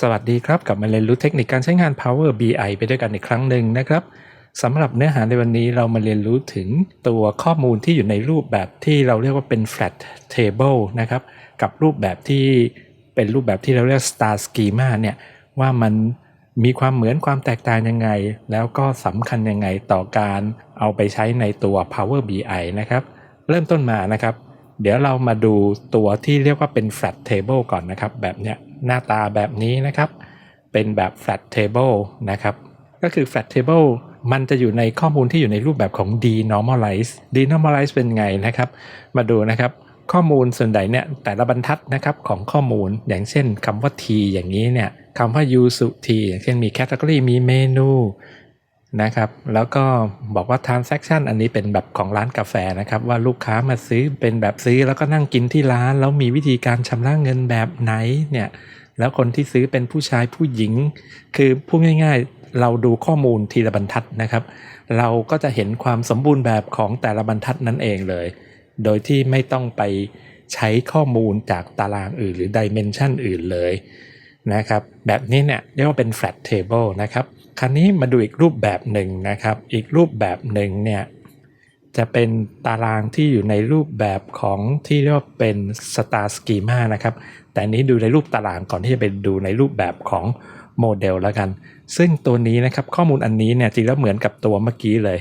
สวัสดีครับกลับมาเรียนรู้เทคนิคการใช้งาน Power BI ไปด้วยกันอีกครั้งหนึ่งนะครับสำหรับเนื้อหาในวันนี้เรามาเรียนรู้ถึงตัวข้อมูลที่อยู่ในรูปแบบที่เราเรียกว่าเป็น flat table นะครับ กับรูปแบบที่เป็นรูปแบบที่เราเรียก star schema เนี่ยว่ามันมีความเหมือนความแตกต่างยังไง แล้วก็สำคัญยังไงต่อการเอาไปใช้ในตัว Power BI นะครับ เริ่มต้นมานะครับ เดี๋ยวเรามาดูตัวที่เรียกว่าเป็น flat table ก่อนนะครับ แบบเนี้ย หน้าตาแบบนี้นะครับ เป็นแบบ flat table นะครับ ก็คือ flat table มันจะอยู่ในข้อมูลที่อยู่ในรูปแบบของ denormalize denormalize เป็นไงนะครับ มาดูนะครับ ข้อมูลส่วนใหญ่เนี่ยแต่ละบรรทัดนะครับของข้อมูลอย่างเช่นคำว่า t อย่างนี้เนี่ยคำว่า use t อย่างเช่นมี category มีเมนู นะครับ แล้วก็บอกว่า transaction อันนี้เป็นแบบของร้านกาแฟนะครับ ว่าลูกค้ามาซื้อเป็นแบบซื้อแล้วก็นั่งกินที่ร้าน แล้วมีวิธีการชำระเงินแบบไหนเนี่ยแล้วคนที่ซื้อเป็นผู้ชายผู้หญิง คือพูดง่ายๆ เราดูข้อมูลทีละบรรทัดนะครับ เราก็จะเห็นความสมบูรณ์แบบของแต่ละบรรทัดนั่นเองเลย โดยที่ไม่ต้องไปใช้ข้อมูลจากตารางอื่นหรือดิเมนชันอื่นเลยนะครับ แบบนี้เนี่ยเรียกว่าเป็น flat table นะครับ คราวนี้มาดูอีกรูปแบบหนึ่งนะครับ อีกรูปแบบหนึ่งเนี่ยจะเป็นตารางที่อยู่ในรูปแบบของที่เรียกว่าเป็น star schema นะครับ แต่อันนี้ดูในรูปตารางก่อนที่จะไปดูในรูปแบบของโมเดลแล้วกัน ซึ่งตัวนี้นะครับข้อมูลอันนี้เนี่ยจริงแล้วเหมือนกับตัวเมื่อกี้เลย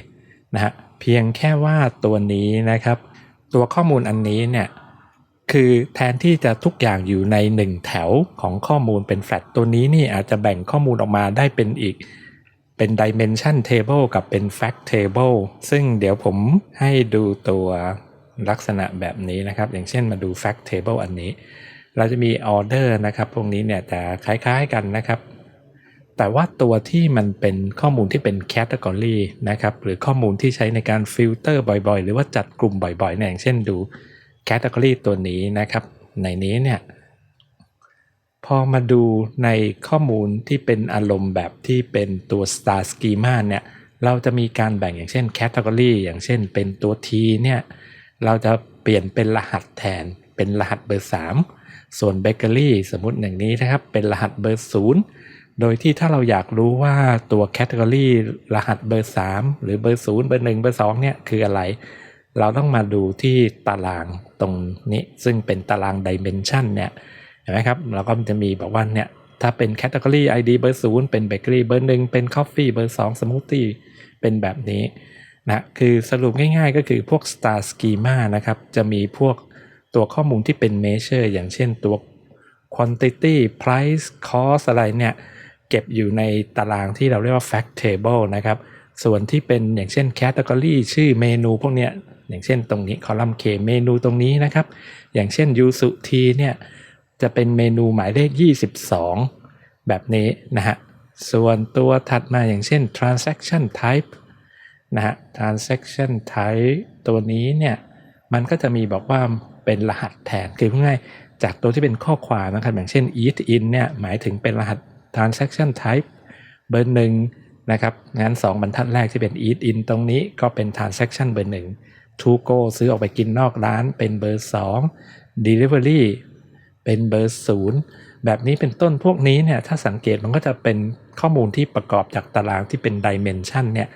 นะฮะเพียงแค่ว่าตัวนี้นะครับ ตัวข้อมูลอันนี้เนี่ยคือแทนที่จะทุกอย่างอยู่ใน 1 แถวของข้อมูลเป็นแฟลตตัวนี้นี่อาจจะแบ่งข้อมูลออกมาได้เป็นอีก เป็น dimension table กับเป็น fact table ซึ่งเดี๋ยวผมให้ดูตัวลักษณะแบบนี้นะครับ อย่างเช่นมาดู fact table อันนี้ เราจะมี order นะครับ พวกนี้เนี่ยจะคล้ายๆกันนะครับ แต่ว่าตัวที่มันเป็นข้อมูลที่เป็น category นะครับ หรือข้อมูลที่ใช้ในการฟิลเตอร์บ่อยๆ หรือว่าจัดกลุ่มบ่อยๆเนี่ยอย่างเช่นดู category ตัวนี้นะครับ ในนี้เนี่ย พอมาดูในข้อมูลที่เป็นอารมณ์แบบที่เป็นตัว star schema เนี่ย เราจะมีการแบ่งอย่างเช่น category อย่างเช่นเป็นตัว T เนี่ย เราจะเปลี่ยนเป็นรหัสแทน เป็นรหัสเบอร์ 3 ส่วน bakery สมมุติอย่างนี้นะครับ เป็นรหัสเบอร์ 0 โดยที่ถ้าเราอยากรู้ว่าตัว category รหัสเบอร์ 3 หรือเบอร์ 0 เบอร์ 1 เบอร์ 2 เนี่ยคืออะไร เราต้องมาดูที่ตารางตรงนี้ ซึ่งเป็นตาราง dimension เนี่ย เห็นไหมครับเราก็จะมีบอกว่าเนี่ยถ้าเป็น category ID เบอร์0เป็น bakery เบอร์1เป็น coffee เบอร์2 smoothie เป็นแบบนี้นะคือสรุปง่ายๆก็คือพวก star schema นะครับจะมีพวกตัวข้อมูลที่เป็น measure อย่างเช่นตัว quantity price cost อะไรเนี่ยเก็บอยู่ในตารางที่เราเรียกว่า fact table นะครับส่วนที่เป็นอย่างเช่น category ชื่อเมนูพวกเนี้ยอย่างเช่นตรงนี้คอลัมน์ K เมนูตรงนี้นะครับ อย่างเช่นยูสุทีเนี่ย จะเป็นเมนูหมายเลข 22 แบบนี้นะฮะ ส่วนตัวถัดมาอย่างเช่น transaction type นะฮะ transaction type ตัวนี้เนี่ยมันก็จะมีบอกว่าเป็นรหัสแทนคือพูดง่ายจากตัวที่เป็นข้อความนะครับอย่างเช่น eat in เนี่ยหมายถึงเป็นรหัส transaction type เบอร์หนึ่งนะครับงั้น 2 บรรทัดแรกที่เป็น eat in ตรงนี้ก็เป็น transaction เบอร์หนึ่ง to go ซื้อออกไปกินนอกร้านเป็นเบอร์ 2 delivery เป็นเบอร์0แบบนี้เป็นต้นพวกนี้เนี่ยถ้าสังเกตมันก็จะเป็นข้อมูลที่ประกอบจากตารางที่เป็น dimension เนี่ย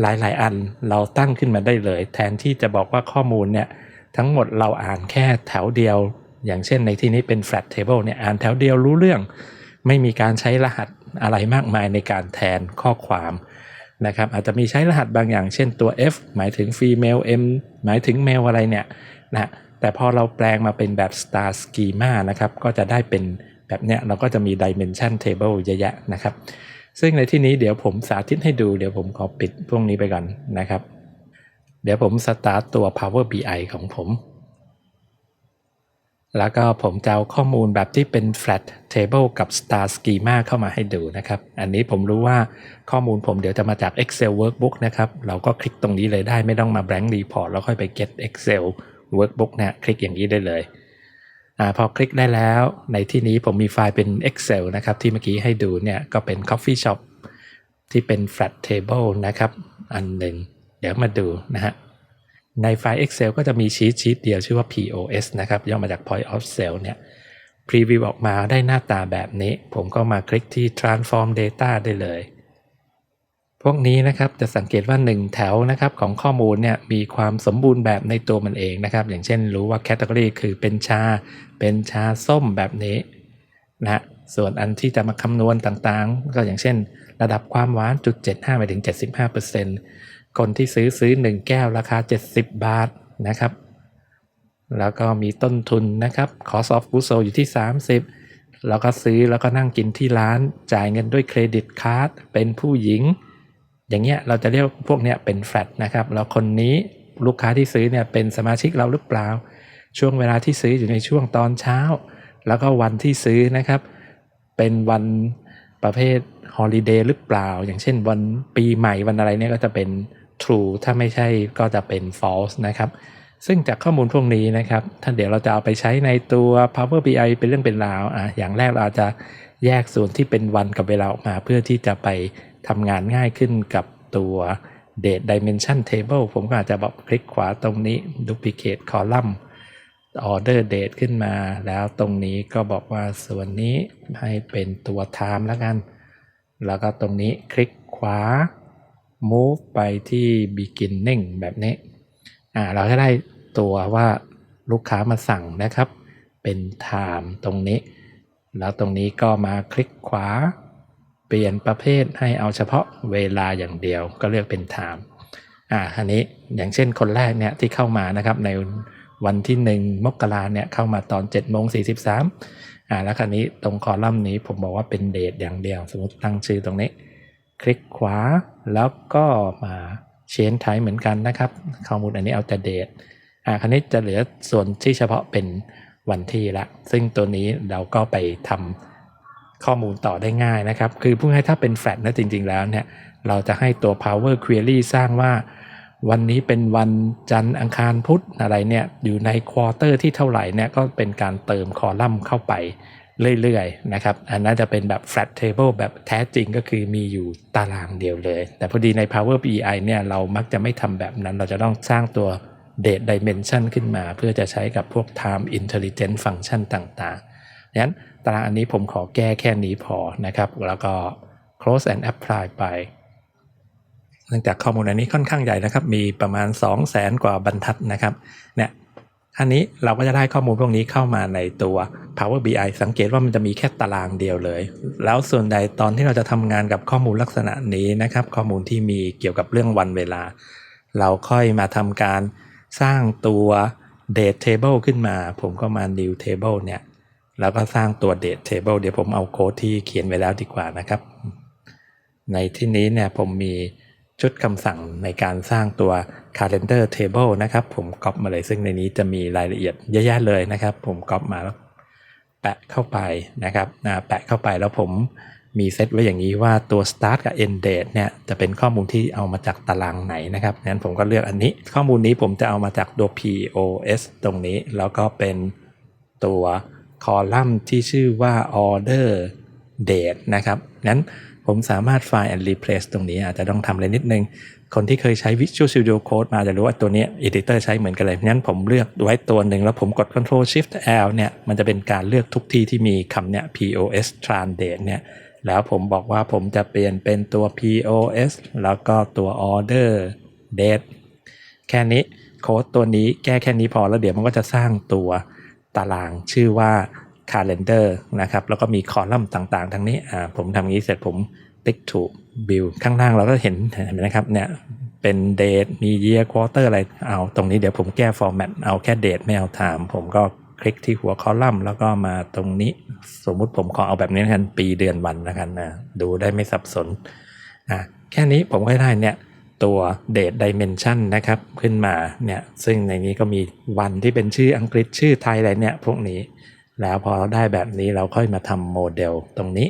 หลายๆ อันเราตั้งขึ้นมาได้เลย แทนที่จะบอกว่าข้อมูลเนี่ยทั้งหมดเราอ่านแค่แถวเดียว อย่างเช่นในที่นี้เป็น flat table เนี่ยอ่านแถวเดียวรู้เรื่อง ไม่มีการใช้รหัสอะไรมากมายในการแทนข้อความนะครับอาจจะมีใช้รหัสบางอย่าง เช่นตัว F หมายถึง female M หมายถึง male อะไรเนี่ยนะ แต่พอเราแปลงมาเป็นแบบ star schema นะครับก็จะได้เป็นแบบเนี้ยเราก็จะมี dimension table เยอะแยะนะครับ ซึ่งในที่นี้เดี๋ยวผมสาธิตให้ดูเดี๋ยวผมขอปิดพวกนี้ไปก่อนนะครับ เดี๋ยวผมสตาร์ตตัว Power BI ของผม แล้วก็ผมจะเอาข้อมูลแบบที่เป็น flat table กับ star schema เข้ามาให้ดูนะครับ อันนี้ผมรู้ว่าข้อมูลผมเดี๋ยวจะมาจาก Excel workbook นะครับ เราก็คลิกตรงนี้เลยได้ไม่ต้องมา blank report แล้วค่อยไป get Excel workbook เนี่ยคลิกอย่างนี้ได้เลยอาพอคลิกได้แล้วในที่นี้ผมมีไฟล์เป็น Excel นะครับ ที่เมื่อกี้ให้ดูเนี่ยก็เป็น coffee shop ที่เป็น flat table นะครับ อันหนึ่งเดี๋ยวมาดูนะฮะในไฟล์ Excel ก็จะมีชีตชีตเดียวชื่อว่า POS นะครับย่อมาจาก Point of Sale เนี่ยพรีวิวออกมาได้หน้าตาแบบนี้ ผมก็มาคลิกที่ transform data ได้เลย พวกนี้นะครับจะสังเกตว่า 1 แถวนะครับของข้อมูลเนี่ยมีความสมบูรณ์แบบในตัวมันเองนะครับ อย่างเช่นรู้ว่า category คือเป็นชา เป็นชาส้มแบบนี้นะส่วนอันที่จะมาคำนวณต่างๆ ก็อย่างเช่น ระดับความหวานจุด75ไปถึง 75%คนที่ซื้อซื้อ 1 แก้วราคา 70 บาทนะครับ แล้วก็มีต้นทุนนะครับ cost of goods sold อยู่ที่ 30 แล้วก็ซื้อแล้วก็นั่งกินที่ร้านจ่ายเงินด้วยเครดิตการ์ดเป็นผู้หญิง อย่างเงี้ยเราจะเรียกพวกเนี้ยเป็นแฟลตนะครับแล้วคนนี้ลูกค้าที่ซื้อเนี่ยเป็นสมาชิกเราหรือเปล่า ช่วงเวลาที่ซื้ออยู่ในช่วงตอนเช้า แล้วก็วันที่ซื้อนะครับ เป็นวันประเภทฮอลิเดย์หรือเปล่า อย่างเช่นวันปีใหม่วันอะไรเนี่ยก็จะเป็น true ถ้าไม่ใช่ก็จะเป็น false นะครับ ซึ่งจากข้อมูลพวกนี้นะครับถ้าเดี๋ยวเราจะเอาไปใช้ในตัว Power BI เป็นเรื่องเป็นราวอะอย่างแรกเราจจะแยกส่วนที่เป็นวันกับเวลาออกมาเพื่อที่จะไป ทำงานง่ายขึ้นกับตัว date dimension table ผมก็อาจจะบอกคลิกขวาตรงนี้ duplicate column order date ขึ้นมา แล้วตรงนี้ก็บอกว่าส่วนนี้ให้เป็นตัว time แล้วกัน แล้วก็ตรงนี้คลิกขวา move ไปที่ beginning แบบนี้อ่าเราจะได้ตัวว่าลูกค้ามาสั่งนะครับ เป็น time ตรงนี้ แล้วตรงนี้ก็มาคลิกขวา เปลี่ยนประเภทให้เอาเฉพาะเวลาอย่างเดียวก็เลือกเป็น time อ่าอันนี้อย่างเช่นคนแรกเนี่ยที่เข้ามานะครับในวันที่ 1 มกราเนี่ยเข้ามาตอน7โมง43อ่าแล้วคราวนี้ตรงคอลัมน์นี้ผมบอกว่าเป็นเดทอย่างเดียว สมมติตั้งชื่อตรงนี้ คลิกขวาแล้วก็มาเชนไทเหมือนกันนะครับข้อมูลอันนี้เอาแต่เดทอ่าคราวนี้จะเหลือส่วนที่เฉพาะเป็นวันที่ละ ซึ่งตัวนี้เราก็ไปทำ ข้อมูลต่อได้ง่ายนะครับ คือพูดให้ถ้าเป็นแฟลตนะจริง ๆ แล้วเนี่ย เราจะให้ตัว power query สร้างว่า วันนี้เป็นวันจันทร์อังคารพุธอะไรเนี่ย อยู่ในควอเตอร์ที่เท่าไหร่เนี่ย ก็เป็นการเติมคอลัมน์เข้าไปเรื่อยๆนะครับ อันนั้นจะเป็นแบบ flat table แบบแท้จริงก็คือมีอยู่ตารางเดียวเลย แต่พอดีใน Power BI เนี่ยเรามักจะไม่ทำแบบนั้น เราจะต้องสร้างตัว date dimension ขึ้นมา เพื่อจะใช้กับพวก time intelligent function ต่างๆดังนั้น ตารางอันนี้ผมขอแก้แค่นี้พอนะครับ แล้วก็ close and apply ไป เนื่องจากข้อมูลอันนี้ค่อนข้างใหญ่นะครับ มีประมาณ 2 0 0แสนกว่าบรรทัดนะครับ เนี่ยอันนี้เราก็จะได้ข้อมูลพวกนี้เข้ามาในตัว Power BI สังเกตว่ามันจะมีแค่ตารางเดียวเลย แล้วส่วนใดตอนที่เราจะทำงานกับข้อมูลลักษณะนี้นะครับ ข้อมูลที่มีเกี่ยวกับเรื่องวันเวลา เราค่อยมาทำการสร้างตัว date table ขึ้นมา ผมก็มา new table เนี่ย แล้วก็สร้างตัว date table เดี๋ยวผมเอาโค้ดที่เขียนไว้แล้วดีกว่านะครับ ในที่นี้เนี่ยผมมีชุดคำสั่งในการสร้างตัว calendar table นะครับ ผมก๊อปมาเลยซึ่งในนี้จะมีรายละเอียดเยอะแยะเลยนะครับ ผมก๊อปมาแล้วแปะเข้าไปนะครับแปะเข้าไปแล้วผมมีเซตไว้อย่างนี้ว่าตัว start กับ end date เนี่ยจะเป็นข้อมูลที่เอามาจากตารางไหนนะครับงั้นผมก็เลือกอันนี้ ข้อมูลนี้ผมจะเอามาจากตัว POS ตรงนี้ แล้วก็เป็นตัว คอลัมน์ที่ชื่อว่า order date นะครับงั้นผมสามารถ find and replace ตรงนี้อาจจะต้องทำอะไรนิดนึง คนที่เคยใช้ Visual Studio Code มาจะรู้ว่าตัวนี้ Editor ใช้เหมือนกันเลยงั้นผมเลือกไว้ตัวหนึ่งแล้วผมกด Ctrl Shift L เนี่ยมันจะเป็นการเลือกทุกที่ที่มีคำเนี่ย POS Translate เนี่ยแล้วผมบอกว่าผมจะเปลี่ยนเป็นตัว POS แล้วก็ตัว Order Date แค่นี้โค้ดตัวนี้แก้แค่นี้พอแล้วเดี๋ยวมันก็จะสร้างตัว ตารางชื่อว่า calendar นะครับแล้วก็มีคอลัมน์ต่างๆ ทั้งนี้ผมทำงี้เสร็จผมติ๊กถูกบิลข้างล่างเราก็เห็นเห็นไหมนะครับเนี่ยเป็น date มี year quarter อร์อะไรเอาตรงนี้เดี๋ยวผมแก้ format เอาแค่ date ไม่เอา time ผมก็คลิกที่หัวคอลัมน์แล้วก็มาตรงนี้สมมุติผมขอเอาแบบนี้นะกันปีเดือนวันแล้วกันนะดูได้ไม่สับสนอะแค่นี้ผมก็ได้เนี่ย ตัว date dimension นะครับ ขึ้นมาเนี่ยซึ่งในนี้ก็มีวันที่เป็นชื่ออังกฤษชื่อไทยอะไรเนี่ยพวกนี้ แล้วพอได้แบบนี้เราค่อยมาทำโมเดลตรงนี้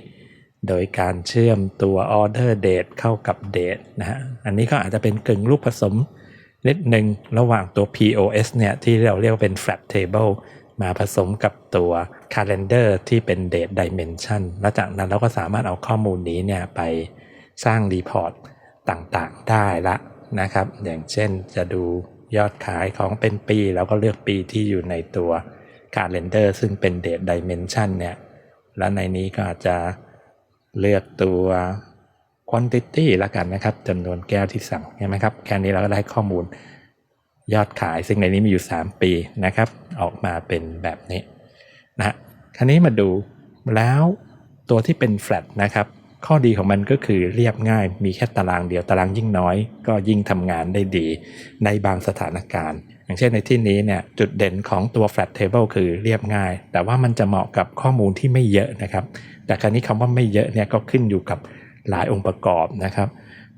โดยการเชื่อมตัว order date เข้ากับ date นะฮะอันนี้ก็อาจจะเป็นกึ่งรูปผสมนิดหนึ่งระหว่างตัว POS เนี่ยที่เราเรียกว่าเป็น flat table มาผสมกับตัว calendar ที่เป็น date dimension แล้วจากนั้นเราก็สามารถเอาข้อมูลนี้เนี่ยไปสร้างรีพอร์ ต่างๆได้ละนะครับ อย่างเช่นจะดูยอดขายของเป็นปีเราก็เลือกปีที่อยู่ในตัว calendar ซึ่งเป็น date dimension เนี่ย แล้วในนี้ก็อาจจะเลือกตัว quantity ละกันนะครับจำนวนแก้วที่สั่งใช่ไหมครับ แค่นี้เราก็ได้ข้อมูลยอดขาย ซึ่งในนี้มีอยู่ 3 ปีนะครับ ออกมาเป็นแบบนี้นะฮะคราวนี้มาดูแล้วตัวที่เป็น flat นะครับ ข้อดีของมันก็คือเรียบง่าย มีแค่ตารางเดียวตารางยิ่งน้อย ก็ยิ่งทำงานได้ดีในบางสถานการณ์ อย่างเช่นในที่นี้เนี่ยจุดเด่นของตัว flat table คือเรียบง่าย แต่ว่ามันจะเหมาะกับข้อมูลที่ไม่เยอะนะครับ แต่คราวนี้คำว่าไม่เยอะเนี่ยก็ขึ้นอยู่กับหลายองค์ประกอบนะครับ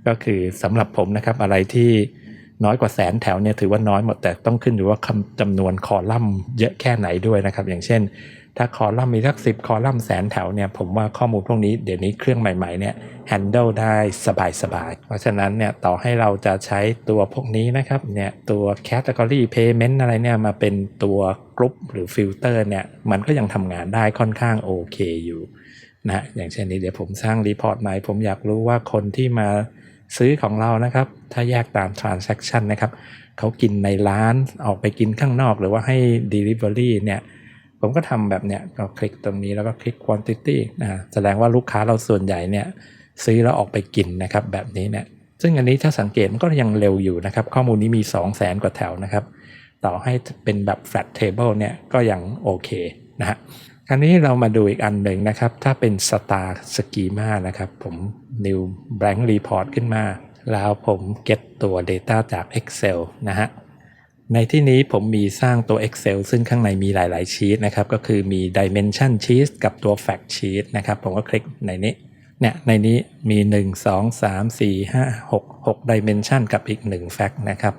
ก็คือสำหรับผมนะครับอะไรที่น้อยกว่าแสนแถวเนี่ยถือว่าน้อยหมดแต่ต้องขึ้นอยู่ว่าคำจำนวนคอลัมน์เยอะแค่ไหนด้วยนะครับ อย่างเช่น ถ้าคอลัมน์มีสักสิบคอลัมน์แสนแถวเนี่ยผมว่าข้อมูลพวกนี้เดี๋ยวนี้เครื่องใหม่ๆเนี่ย handle ได้สบายๆ เพราะฉะนั้นเนี่ยต่อให้เราจะใช้ตัวพวกนี้นะครับเนี่ยตัว category payment อะไรเนี่ยมาเป็นตัวกรุ๊ปหรือฟิลเตอร์เนี่ยมันก็ยังทำงานได้ค่อนข้างโอเคอยู่นะอย่างเช่นนี้เดี๋ยวผมสร้างรีพอร์ตใหม่ผมอยากรู้ว่าคนที่มาซื้อของเรานะครับ ถ้าแยกตาม transaction นะครับเขากินในร้านออกไปกินข้างนอกหรือว่าให้ delivery เนี่ย ผมก็ทำแบบเนี้ยก็คลิกตรงนี้แล้วก็คลิก quantity นะแสดงว่าลูกค้าเราส่วนใหญ่เนี่ยซื้อแล้วออกไปกินนะครับแบบนี้เนี่ยซึ่งอันนี้ถ้าสังเกตมันก็ยังเร็วอยู่นะครับ ข้อมูลนี้มี 2 0 0แสนกว่าแถวนะครับ ต่อให้เป็นแบบ flat table เนี่ยก็ยังโอเคนะฮะคราวนี้เรามาดูอีกอันหนึ่งนะครับ ถ้าเป็น star schema นะครับ ผม new blank report ขึ้นมา แล้วผม get ตัว data จาก Excel นะฮะ ในที่นี้ผมมีสร้างตัว Excel ซึ่งข้างในมีหลาย ๆ ชีตนะครับ ก็คือมี Dimension Sheet กับตัว Fact Sheet นะครับ ผมก็คลิกในนี้ เนี่ย ในนี้มี 1 2 3 4 5 6 6 Dimension กับอีก 1 Fact นะครับ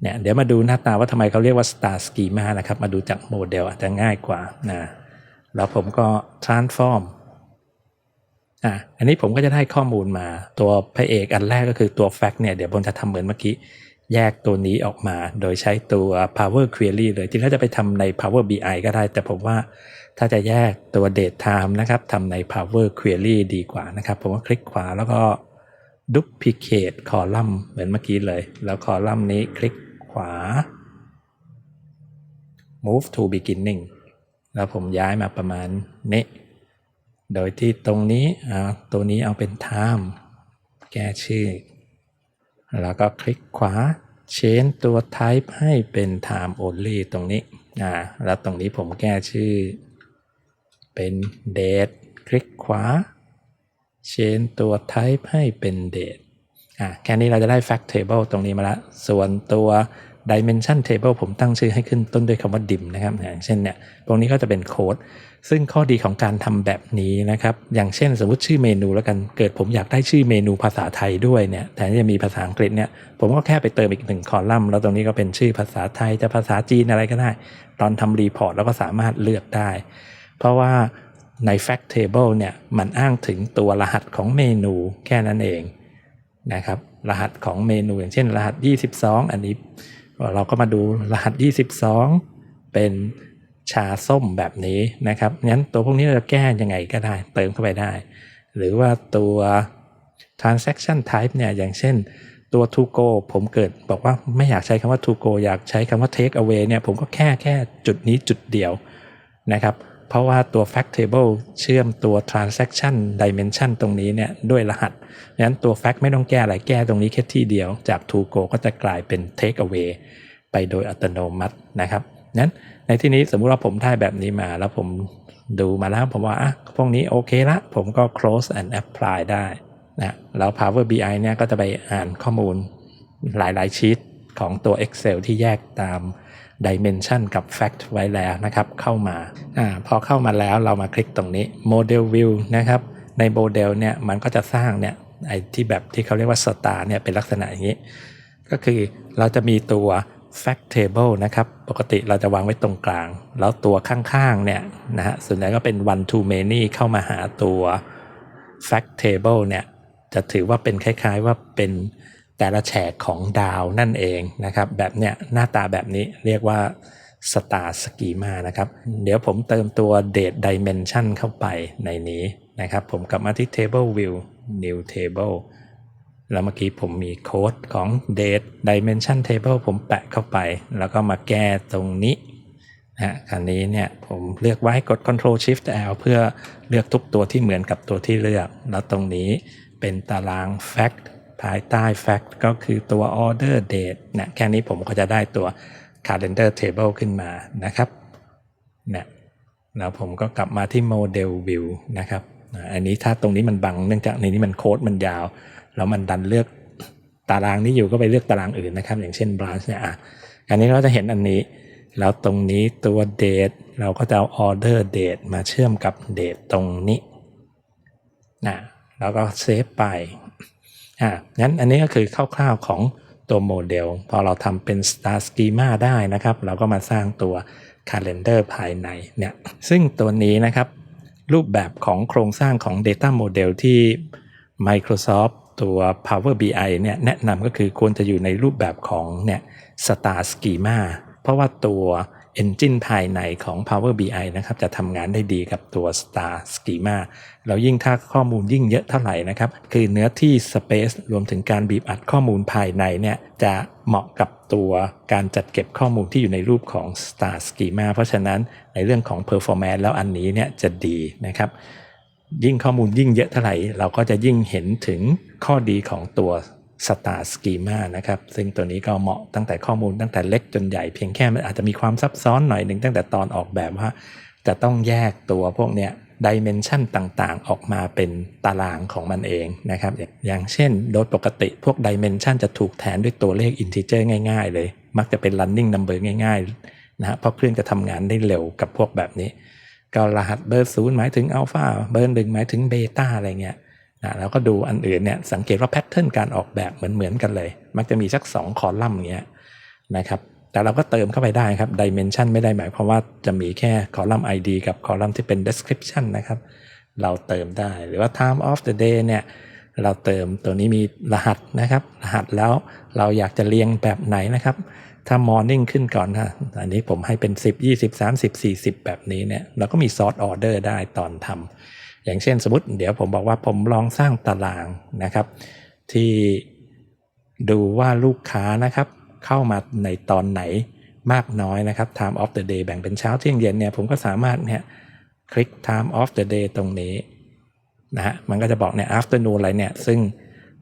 เนี่ย เดี๋ยวมาดูหน้าตาว่าทำไมเขาเรียกว่า Star Schema นะครับ มาดูจากโมเดลอาจจะง่ายกว่านะ แล้วผมก็ transform อะ อันนี้ผมก็จะได้ข้อมูลมา ตัวพระเอกอันแรกก็คือตัว fact เนี่ย เดี๋ยวผมจะทำเหมือนเมื่อกี้ แยกตัวนี้ออกมา โดยใช้ตัว power query เลย จริงๆถ้าจะไปทำใน power bi ก็ได้ แต่ผมว่าถ้าจะแยกตัว date time นะครับทำใน power query ดีกว่านะครับ ผมก็คลิกขวาแล้วก็ duplicate column เหมือนเมื่อกี้เลย แล้วคอลัมน์นี้คลิกขวา move to beginning แล้วผมย้ายมาประมาณนี้ โดยที่ตรงนี้ตัวนี้เอาเป็น time แก้ชื่อ แล้วก็คลิกขวา change ตัว type ให้เป็น time only ตรงนี้แล้วตรงนี้ผมแก้ชื่อ เป็น date คลิกขวา change ตัว type ให้เป็น date อ่าแค่นี้เราจะได้ fact table ตรงนี้มาละ ส่วนตัว dimension table ผมตั้งชื่อให้ขึ้นต้นด้วยคำว่า dim นะครับอย่างเช่นเนี่ยตรงนี้ก็จะเป็นโค้ดซึ่งข้อดีของการทำแบบนี้นะครับ อย่างเช่นสมมติชื่อเมนูแล้วกันเกิดผมอยากได้ชื่อเมนูภาษาไทยด้วยเนี่ยแทนที่จะมีภาษาอังกฤษเนี่ยผมก็แค่ไปเติมอีกหนึ่งคอลัมน์แล้วตรงนี้ก็เป็นชื่อภาษาไทยจะภาษาจีนอะไรก็ได้ ตอนทำรีพอร์ตแล้วก็สามารถเลือกได้ เพราะว่าใน fact table เนี่ยมันอ้างถึงตัวรหัสของเมนูแค่นั้นเองนะครับรหัสของเมนูอย่างเช่นรหัส 22 อันนี้ เราก็มาดูรหัส 22 เป็นชาส้มแบบนี้นะครับงั้นตัวพวกนี้เราจะแก้ยังไงก็ได้ เติมเข้าไปได้ หรือว่าตัว transaction type เนี่ยอย่างเช่นตัว to go ผมเกิดบอกว่าไม่อยากใช้คำว่า to go อยากใช้คำว่า take away เนี่ยผมก็แค่แค่จุดนี้จุดเดียวนะครับ เพราะว่าตัว fact table เชื่อมตัว transaction dimension ตรงนี้เนี่ยด้วยรหัสงั้นตัว fact ไม่ต้องแก้อะไรแก้ตรงนี้แค่ที่เดียว จาก to go ก็จะกลายเป็น take away ไปโดยอัตโนมัตินะครับนั้นในที่นี้สมมุติว่าผมได้แบบนี้มาแล้วผมดูมาแล้วผมว่าอะพวกนี้โอเคละ ผมก็ close and apply ได้นะแล้ว Power BI เนี่ยก็จะไปอ่านข้อมูลหลายๆชีตของตัว Excel ที่แยกตาม Dimension กับ Fact ไว้แล้วนะครับเข้ามาอ่าพอเข้ามาแล้วเรามาคลิกตรงนี้ Model View นะครับในโมเดลเนี่ยมันก็จะสร้างเนี่ยไอ้ที่แบบที่เขาเรียกว่า Star เนี่ยเป็นลักษณะอย่างนี้ ก็คือเราจะมีตัว fact table นะครับ ปกติเราจะวางไว้ตรงกลาง แล้วตัวข้างๆเนี่ยนะฮะส่วนใหญ่ก็เป็น one to many เข้ามาหาตัว fact table เนี่ยจะถือว่าเป็นคล้ายๆว่าเป็น แต่ละแฉกของดาวนั่นเองนะครับแบบเนี้ยหน้าตาแบบนี้เรียกว่า star schema นะครับเดี๋ยวผมเติมตัว date dimension เข้าไปในนี้นะครับผมกลับมาที่ table view new table แล้วเมื่อกี้ผมมีโค้ดของ date dimension table ผมแปะเข้าไป แล้วก็มาแก้ตรงนี้นะฮะคราวนี้เนี่ยผมเลือกไว้กด Ctrl Shift L เพื่อเลือกทุกตัวที่เหมือนกับตัวที่เลือก แล้วตรงนี้เป็นตาราง Fact ภายใต้ Fact ก็คือตัว Order Date นะแค่นี้ผมก็จะได้ตัว Calendar Table ขึ้นมานะครับนะแล้วผมก็กลับมาที่ Model View นะครับอันนี้ถ้าตรงนี้มันบังเนื่องจากในนี้มันโค้ดมันยาว แล้วมันดันเลือกตารางนี้อยู่ก็ไปเลือกตารางอื่นนะครับ อย่างเช่น branch เนี่ยอะอันนี้เราจะเห็นอันนี้ แล้วตรงนี้ตัว date เราก็จะเอา order date มาเชื่อมกับ date ตรงนี้นะแล้วก็เซฟไป อะงั้นอันนี้ก็คือคร่าวๆของตัวโมเดล พอเราทำเป็น star schema ได้นะครับ เราก็มาสร้างตัว calendar ภายในเนี่ย ซึ่งตัวนี้นะครับ รูปแบบของโครงสร้างของ Data Model ที่ Microsoft ตัว Power BI เนี่ยแนะนำก็คือควรจะอยู่ในรูปแบบของเนี่ย Star Schema เพราะว่าตัว Engine ภายในของ Power BI นะครับจะทำงานได้ดีกับตัว Star Schema แล้วยิ่งถ้าข้อมูลยิ่งเยอะเท่าไหร่นะครับ คือเนื้อที่ Space รวมถึงการบีบอัดข้อมูลภายในเนี่ยจะเหมาะกับตัวการจัดเก็บข้อมูลที่อยู่ในรูปของ Star Schema เพราะฉะนั้นในเรื่องของ performance แล้วอันนี้เนี่ยจะดีนะครับยิ่งข้อมูลยิ่งเยอะเท่าไหร่ เราก็จะยิ่งเห็นถึงข้อดีของตัว Star Schema นะครับซึ่งตัวนี้ก็เหมาะตั้งแต่ข้อมูลตั้งแต่เล็กจนใหญ่เพียงแค่มันอาจจะมีความซับซ้อนหน่อยหนึ่งตั้งแต่ตอนออกแบบว่า จะต้องแยกตัวพวกเนี้ยดิเมนชันต่างๆ ออกมาเป็นตารางของมันเองนะครับ อย่างเช่นโดยปกติพวกดิเมนชันจะถูกแทนด้วยตัวเลขอินทิเจอร์ง่ายๆ เลย มักจะเป็น running number ง่ายๆนะฮะเพราะเครื่องจะทำงานได้เร็วกับพวกแบบนี้ ก็รหัสเบอร์ศูนย์หมายถึงอัลฟาเบอร์หนึ่งหมายถึงเบต้าอะไรเงี้ย นะแล้วก็ดูอันอื่นเนี่ยสังเกตว่าแพทเทิร์นการออกแบบเหมือนเหมือนๆกันเลย มักจะมีสัก 2 คอลัมน์อย่างเงี้ยนะครับแต่เราก็เติมเข้าไปได้ครับ dimension ไม่ได้หมายความว่าจะมีแค่คอลัมน์ ID กับคอลัมน์ที่เป็น description นะครับเราเติมได้หรือว่า time of the day เนี่ยเราเติมตัวนี้มีรหัสนะครับ รหัสแล้วเราอยากจะเรียงแบบไหนนะครับ ถ้า morning ขึ้นก่อนนะอันนี้ผมให้เป็น 10 20 30 40 แบบนี้เนี่ยเราก็มี sort order ได้ตอนทำ อย่างเช่นสมมติเดี๋ยวผมบอกว่าผมลองสร้างตารางนะครับ ที่ดูว่าลูกค้านะครับเข้ามาในตอนไหนมากน้อยนะครับ time of the day แบ่งเป็นเช้าเที่ยงเย็นเนี่ยผมก็สามารถเนี่ยคลิก time of the day ตรงนี้นะฮะมันก็จะบอกเนี่ย afternoon อะไรเนี่ย ซึ่ง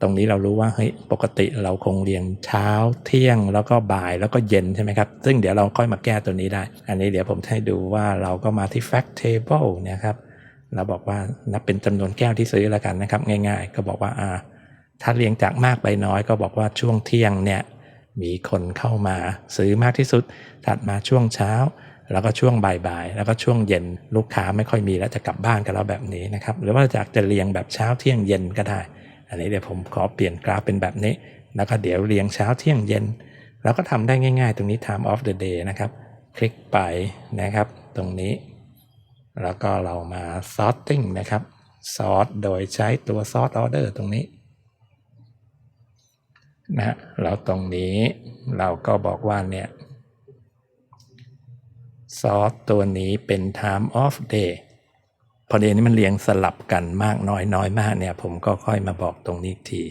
ตรงนี้เรารู้ว่าเฮ้ยปกติเราคงเรียงเช้าเที่ยงแล้วก็บ่ายแล้วก็เย็นใช่ไหมครับ ซึ่งเดี๋ยวเราค่อยมาแก้ตัวนี้ได้ อันนี้เดี๋ยวผมให้ดูว่าเราก็มาที่ fact table เนี่ยครับ เราบอกว่านับเป็นจำนวนแก้วที่ซื้อแล้วกันนะครับ ง่าย ๆ ก็บอกว่าอ่าถ้าเรียงจากมากไปน้อยก็บอกว่าช่วงเที่ยงเนี่ยมีคนเข้ามาซื้อมากที่สุด ถัดมาช่วงเช้า แล้วก็ช่วงบ่ายๆ แล้วก็ช่วงเย็นลูกค้าไม่ค่อยมีแล้วจะกลับบ้านกันแล้วแบบนี้นะครับหรือว่าจากจะเรียงแบบเช้าเที่ยงเย็นก็ได้ อันนี้เดี๋ยวผมขอเปลี่ยนกราฟเป็นแบบนี้ แล้วก็เดี๋ยวเรียงเช้าเที่ยงเย็น แล้วก็ทำได้ง่าย ๆ ตรงนี้ time of the day นะครับ คลิกไปนะครับ ตรงนี้ แล้วก็เรามา sorting นะครับ sort โดยใช้ตัว sort order ตรงนี้นะแล้วตรงนี้เราก็บอกว่าเนี่ย sort ตัวนี้เป็น time of day พอเดี๋ยวนี้มันเรียงสลับกันมากน้อยน้อยมากเนี่ย ผมก็ค่อยมาบอกตรงนี้อีกที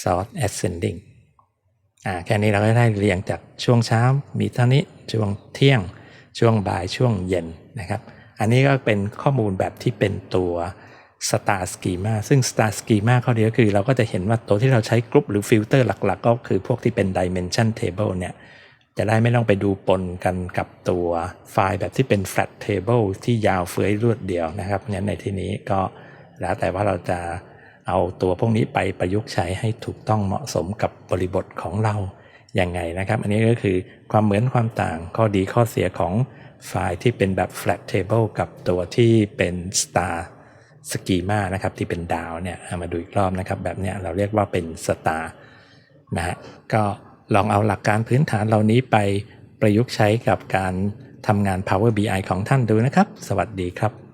sort ascending อ่าแค่นี้เราก็ได้เรียงจากช่วงเช้ามีเท่านี้ช่วงเที่ยงช่วงบ่ายช่วงเย็นนะครับ อันนี้ก็เป็นข้อมูลแบบที่เป็นตัว Star Schema ซึ่ง Star Schema ข้อดีก็คือเราก็จะเห็นว่าตัวที่เราใช้กรุ๊ปหรือฟิลเตอร์หลักๆ ก็คือพวกที่เป็น Dimension Table เนี่ยจะได้ไม่ต้องไปดูปนกันกับตัวไฟล์แบบที่เป็น flat table ที่ยาวเฟ้ยรวดเดียวนะครับงั้นในที่นี้ก็แล้วแต่ว่าเราจะเอาตัวพวกนี้ไปประยุกต์ใช้ให้ถูกต้องเหมาะสมกับบริบทของเรายังไงนะครับ อันนี้ก็คือความเหมือนความต่างข้อดีข้อเสียของ ไฟล์ที่เป็นแบบ flat table กับตัวที่เป็น star schema นะครับที่เป็นดาวเนี่ยามาดูอีกรอบนะครับ แบบเนี้ยเราเรียกว่าเป็น star นะฮะก็ลองเอาหลักการพื้นฐานเหล่านี้ไปประยุกต์ใช้กับการทำงาน Power BI ของท่านดูนะครับ สวัสดีครับ